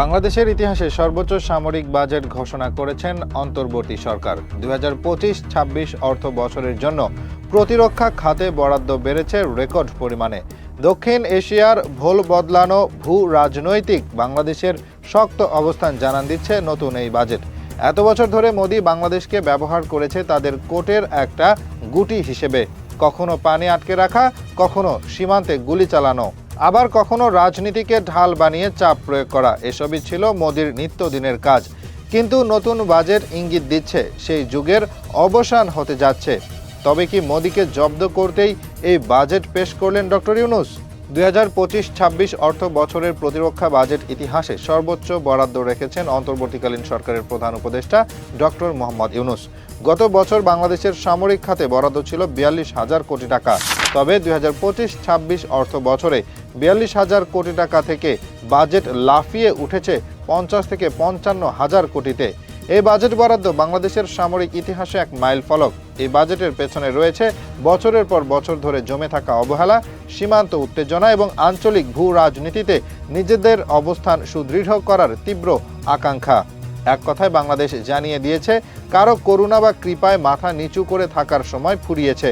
বাংলাদেশের ইতিহাসে সর্বোচ্চ সামরিক বাজেট ঘোষণা করেছেন অন্তর্বর্তী সরকার। দুই হাজার পঁচিশ ছাব্বিশ অর্থ বছরের জন্য প্রতিরক্ষা খাতে বরাদ্দ বেড়েছে রেকর্ড পরিমাণে। দক্ষিণ এশিয়ার ভোল বদলানো ভূ রাজনৈতিক বাংলাদেশের শক্ত অবস্থান জানান দিচ্ছে নতুন এই বাজেট। এত বছর ধরে মোদি বাংলাদেশকে ব্যবহার করেছে তাদের কোটের একটা গুটি হিসেবে। কখনো পানি আটকে রাখা, কখনো সীমান্তে গুলি চালানো। আবার কখনো রাজনীতিকে ঢাল বানিয়ে চাপ প্রয়োগ করা, এসবই ছিল মোদির নিত্যদিনের কাজ। কিন্তু নতুন বাজেট ইঙ্গিত দিচ্ছে, সেই যুগের অবসান হতে যাচ্ছে। তবে কি মোদিকে জব্দ করতেই এই বাজেট পেশ করলেন ডক্টর ইউনুস? দুই হাজার পঁচিশ ছাব্বিশ অর্থ বছরের প্রতিরক্ষা বাজেট ইতিহাসে সর্বোচ্চ বরাদ্দ রেখেছেন অন্তর্বর্তীকালীন সরকারের প্রধান উপদেষ্টা ডক্টর মোহাম্মদ ইউনুস। গত বছর বাংলাদেশের সামরিক খাতে বরাদ্দ ছিল বিয়াল্লিশ হাজার কোটি টাকা। তবে দুই হাজার পঁচিশ, ছাব্বিশ অর্থ বছরে বিয়াল্লিশ হাজার কোটি টাকা থেকে বাজেট লাফিয়ে উঠেছে পঞ্চাশ থেকে পঞ্চান্ন হাজার কোটিতে। এই বাজেট বরাদ্দ বাংলাদেশের সামরিক ইতিহাসে এক মাইল ফলক। এই বাজেটের পেছনে রয়েছে বছরের পর বছর ধরে জমে থাকা অবহেলা, সীমান্ত উত্তেজনা এবং আঞ্চলিক ভূ রাজনীতিতে নিজেদের অবস্থান সুদৃঢ় করার তীব্র আকাঙ্ক্ষা। এক কথায় বাংলাদেশ জানিয়ে দিয়েছে, কারও করুণা বা কৃপায় মাথা নিচু করে থাকার সময় ফুরিয়েছে।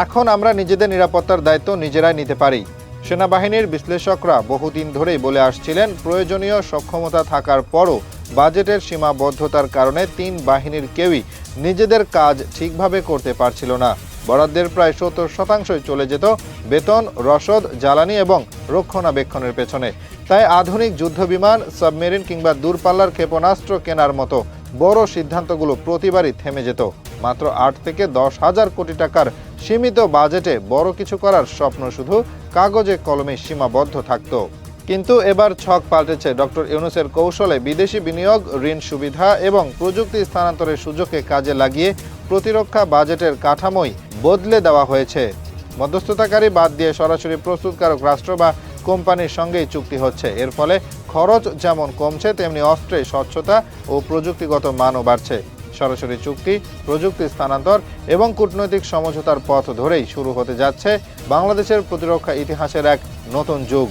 এখন আমরা নিজেদের নিরাপত্তার দায়িত্ব নিজেরাই নিতে পারি। সেনাবাহিনীর বিশ্লেষকরা বহুদিন ধরেই বলে আসছিলেন, প্রয়োজনীয় সক্ষমতা থাকার পরও বাজেটের সীমাবদ্ধতার কারণে তিন বাহিনীর কেউই নিজেদের কাজ ঠিকভাবে করতে পারছিল না। বরাদ্দের প্রায় সত্তর শতাংশই চলে যেত বেতন, রসদ, জ্বালানি এবং রক্ষণাবেক্ষণের পেছনে। তাই আধুনিক যুদ্ধবিমান, সাবমেরিন কিংবা দূরপাল্লার ক্ষেপণাস্ত্র কেনার মতো বড় সিদ্ধান্তগুলো প্রতিবারই থেমে যেত। মাত্র আট থেকে দশ হাজার কোটি টাকার সীমিত বাজেটে বড় কিছু করার স্বপ্ন শুধু কাগজে কলমে সীমাবদ্ধ থাকত। কিন্তু এবার ছক পাল্টেছে ডক্টর ইউনুসের কৌশলে বিদেশি বিনিয়োগ, ঋণ সুবিধা এবং প্রযুক্তি স্থানান্তরের সুযোগকে কাজে লাগিয়ে প্রতিরক্ষা বাজেটের কাঠামোই বদলে দেওয়া হয়েছে। মধ্যস্থতাকারী বাদ দিয়ে সরাসরি প্রস্তুতকারক রাষ্ট্র বা কোম্পানির সঙ্গেই চুক্তি হচ্ছে। এর ফলে খরচ যেমন কমছে, তেমনি অস্ত্রে স্বচ্ছতা ও প্রযুক্তিগত মানও বাড়ছে। সরাসরি চুক্তি, প্রযুক্তি স্থানান্তর এবং কূটনৈতিক সমঝোতার পথ ধরেই শুরু হতে যাচ্ছে বাংলাদেশের প্রতিরক্ষা ইতিহাসের এক নতুন যুগ।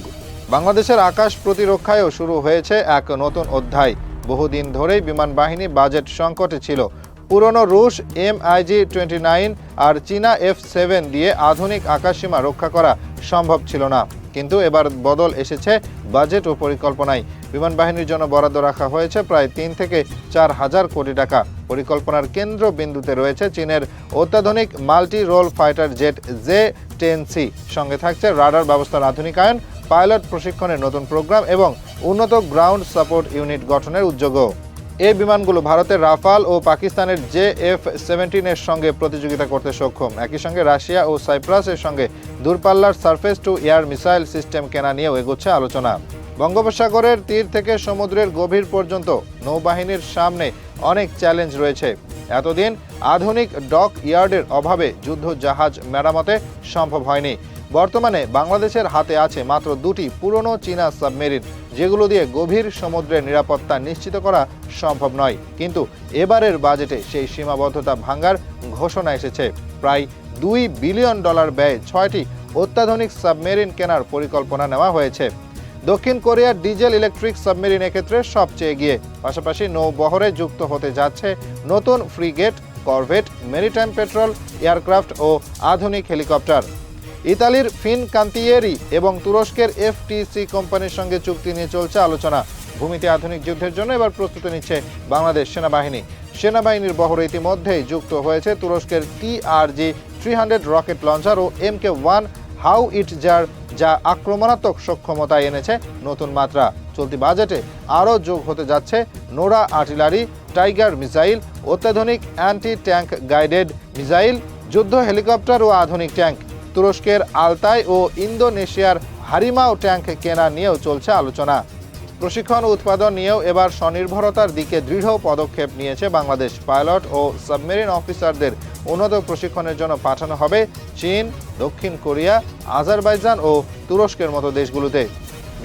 বাংলাদেশের আকাশ প্রতিরক্ষায়ও শুরু হয়েছে এক নতুন অধ্যায়। বহুদিন ধরেই বিমান বাহিনী বাজেট সংকটে ছিল। পুরনো রুশ এমআইজি টোয়েন্টি নাইন আর চীনা এফ সেভেন দিয়ে আধুনিক আকাশসীমা রক্ষা করা সম্ভব ছিল না। কিন্তু এবার বদল এসেছে বাজেট ও পরিকল্পনায়। বিমান বাহিনীর জন্য বরাদ্দ রাখা হয়েছে প্রায় তিন থেকে চার হাজার কোটি টাকা। পরিকল্পনার কেন্দ্র বিন্দুতে রয়েছে চীনের অত্যাধুনিক multi role fighter jet J ten C. সঙ্গে থাকছে রাডার ব্যবস্থার আধুনিকায়ন, পাইলট প্রশিক্ষণের নতুন প্রোগ্রাম এবং উন্নত গ্রাউন্ড সাপোর্ট ইউনিট গঠনের উদ্যোগও। এই বিমানগুলো ভারতের রাফাল ও পাকিস্তানের জে এফ সেভেন্টিনের সঙ্গে প্রতিযোগিতা করতে সক্ষম। একই সঙ্গে রাশিয়া ও সাইপ্রাসের সঙ্গে দূরপাল্লার surface to air missile system কেনা নিয়েও এগোচ্ছে আলোচনা। বঙ্গোপসাগরের তীর থেকে সমুদ্রের গভীর পর্যন্ত নৌবাহিনীর সামনে অনেক চ্যালেঞ্জ রয়েছে। এতদিন আধুনিক ডক ইয়ার্ডের অভাবে যুদ্ধ জাহাজ মেরামতে সম্ভব হয়নি। বর্তমানে বাংলাদেশের হাতে আছে মাত্র দুটি পুরনো চীনা সাবমেরিন, যেগুলো দিয়ে গভীর সমুদ্রের নিরাপত্তা নিশ্চিত করা সম্ভব নয়। কিন্তু এবারের বাজেটে সেই সীমাবদ্ধতা ভাঙ্গার ঘোষণা এসেছে। প্রায় দুই বিলিয়ন ডলার ব্যয়ে ছয়টি অত্যাধুনিক সাবমেরিন কেনার পরিকল্পনা নেওয়া হয়েছে। দক্ষিণ কোরিয়ার ডিজেল ইলেকট্রিক সাবমেরিন এক্ষেত্রে সবচেয়ে এগিয়ে। পাশাপাশি নৌবহরে যুক্ত হতে যাচ্ছে নতুন frigate, corvette, maritime patrol, aircraft ও আধুনিক হেলিকপ্টার। ইতালির ফিন কান্তিয়েরি এবং তুরস্কের এফটিসি কোম্পানির সঙ্গে চুক্তি নিয়ে চলছে আলোচনা। ভূমিতে আধুনিক যুদ্ধের জন্য এবার প্রস্তুতি নিচ্ছে বাংলাদেশ সেনাবাহিনী। সেনাবাহিনীর বহরে ইতিমধ্যেই যুক্ত হয়েছে তুরস্কের TRG three hundred rocket launcher ও M K one howitzer, যা আক্রমণাত্মক সক্ষমতায় এনেছে নতুন মাত্রা। চলতি বাজেটে আরও যোগ হতে যাচ্ছে নোরা আর্টিলারি, টাইগার মিসাইল, অত্যাধুনিক অ্যান্টি ট্যাঙ্ক গাইডেড মিসাইল, যুদ্ধ হেলিকপ্টার ও আধুনিক ট্যাঙ্ক। তুরস্কের আলতাই ও ইন্দোনেশিয়ার হারিমাও ট্যাঙ্ক কেনা নিয়েও চলছে আলোচনা। প্রশিক্ষণ উৎপাদন নিয়েও এবার স্বনির্ভরতার দিকে দৃঢ় পদক্ষেপ নিয়েছে বাংলাদেশ পাইলট ও সাবমেরিন অফিসারদের। উন্নত প্রশিক্ষণের জন্য পাঠানো হবে চীন, দক্ষিণ কোরিয়া, আজারবাইজান ও তুরস্কের মতো দেশগুলোতে।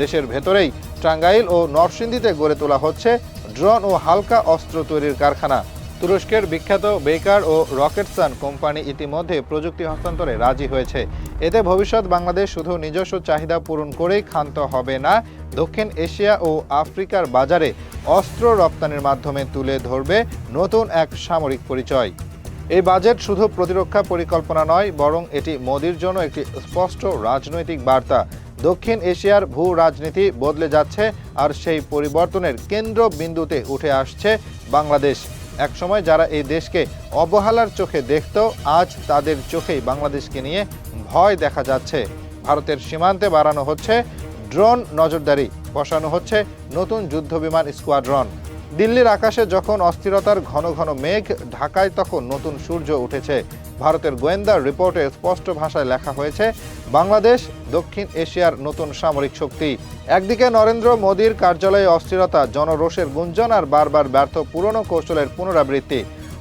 দেশের ভেতরেই টাঙ্গাইল ও নরসিংদীতে গড়ে তোলা হচ্ছে ড্রোন ও হালকা অস্ত্র তৈরির কারখানা। তুরস্কের বিখ্যাত বেকার ও রকেটসান কোম্পানি ইতিমধ্যে প্রযুক্তি হস্তান্তরে রাজি হয়েছে। এতে ভবিষ্যৎ বাংলাদেশ শুধু নিজস্ব চাহিদা পূরণ করেই ক্ষান্ত হবে না, দক্ষিণ এশিয়া ও আফ্রিকার বাজারে অস্ত্র রপ্তানির মাধ্যমে তুলে ধরবে নতুন এক সামরিক পরিচয়। এই বাজেট শুধু প্রতিরক্ষা পরিকল্পনা নয়, বরং এটি মোদির জন্য একটি স্পষ্ট রাজনৈতিক বার্তা। দক্ষিণ এশিয়ার ভূ রাজনীতি বদলে যাচ্ছে আর সেই পরিবর্তনের কেন্দ্রবিন্দুতে উঠে আসছে বাংলাদেশ। একসময় যারা এই দেশকে অবহেলার চোখে দেখত, আজ তাদের চোখেই বাংলাদেশকে নিয়ে ভয় দেখা যাচ্ছে। ভারতের সীমান্তে বাড়ানো হচ্ছে ড্রোন নজরদারি, বসানো হচ্ছে নতুন যুদ্ধ বিমান স্কোয়াড্রন। দিল্লির আকাশে যখন অস্থিরতার ঘন ঘন মেঘ, ঢাকায় তখন নতুন সূর্য উঠেছে। ভারতের গোয়েন্দা রিপোর্টে স্পষ্ট ভাষায় লেখা হয়েছে, বাংলাদেশ, দক্ষিণ এশিয়ার নতুন সামরিক শক্তি। একদিকে নরেন্দ্র মোদীর কার্যালয়ে অস্থিরতা, জনরোষের গুঞ্জন আর বারবার ব্যর্থ পুরনো কৌশলের পুনরাবৃত্তি।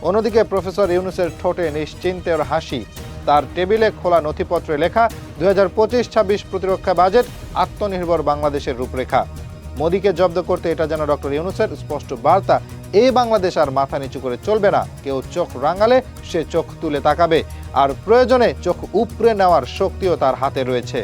অন্যদিকে প্রফেসর ইউনুসের ঠোঁটে নিশ্চিন্তের হাসি। তার টেবিলে খোলা নথিপত্রে লেখা, দুই হাজার পঁচিশ ছাব্বিশ প্রতিরক্ষা বাজেট, আত্মনির্ভর বাংলাদেশের রূপরেখা। মোদীকে জব্দ করতে এটা যেন ডক্টর ইউনুসের স্পষ্ট বার্তা এই বাংলাদেশ আর মাথা নিচু করে চলবে না। কেউ চোখ রাঙালে সে চোখ তুলে তাকাবে। আর প্রয়োজনে চোখ উপড়ে নেওয়ার শক্তিও তার হাতে রয়েছে।